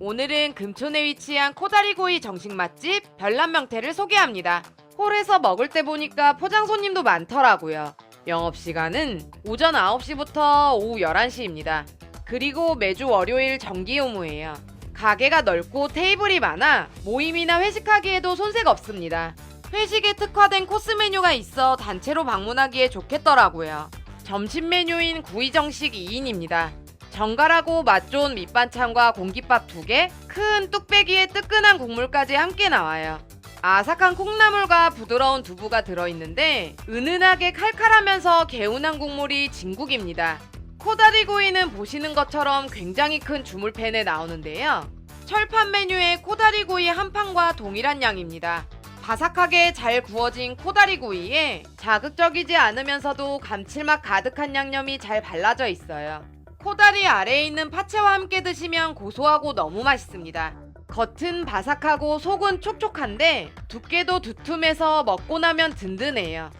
오늘은 금촌에 위치한 코다리구이 정식 맛집 별남명태를 소개합니다. 홀에서 먹을 때 보니까 포장 손님도 많더라고요. 영업시간은 오전 9시부터 오후 11시입니다. 그리고 매주 월요일 정기 의무예요. 가게가 넓고 테이블이 많아 모임이나 회식하기에도 손색 없습니다. 회식에 특화된 코스 메뉴가 있어 단체로 방문하기에 좋겠더라고요. 점심 메뉴인 구이 정식 2인입니다. 정갈하고 맛 좋은 밑반찬과 공깃밥 2개, 큰 뚝배기에 뜨끈한 국물까지 함께 나와요. 아삭한 콩나물과 부드러운 두부가 들어있는데 은은하게 칼칼하면서 개운한 국물이 진국입니다. 코다리 구이는 보시는 것처럼 굉장히 큰 주물팬에 나오는데요. 철판 메뉴의 코다리 구이 한 판과 동일한 양입니다. 바삭하게 잘 구워진 코다리 구이에 자극적이지 않으면서도 감칠맛 가득한 양념이 잘 발라져 있어요. 코다리 아래에 있는 파채와 함께 드시면 고소하고 너무 맛있습니다. 겉은 바삭하고 속은 촉촉한데 두께도 두툼해서 먹고 나면 든든해요.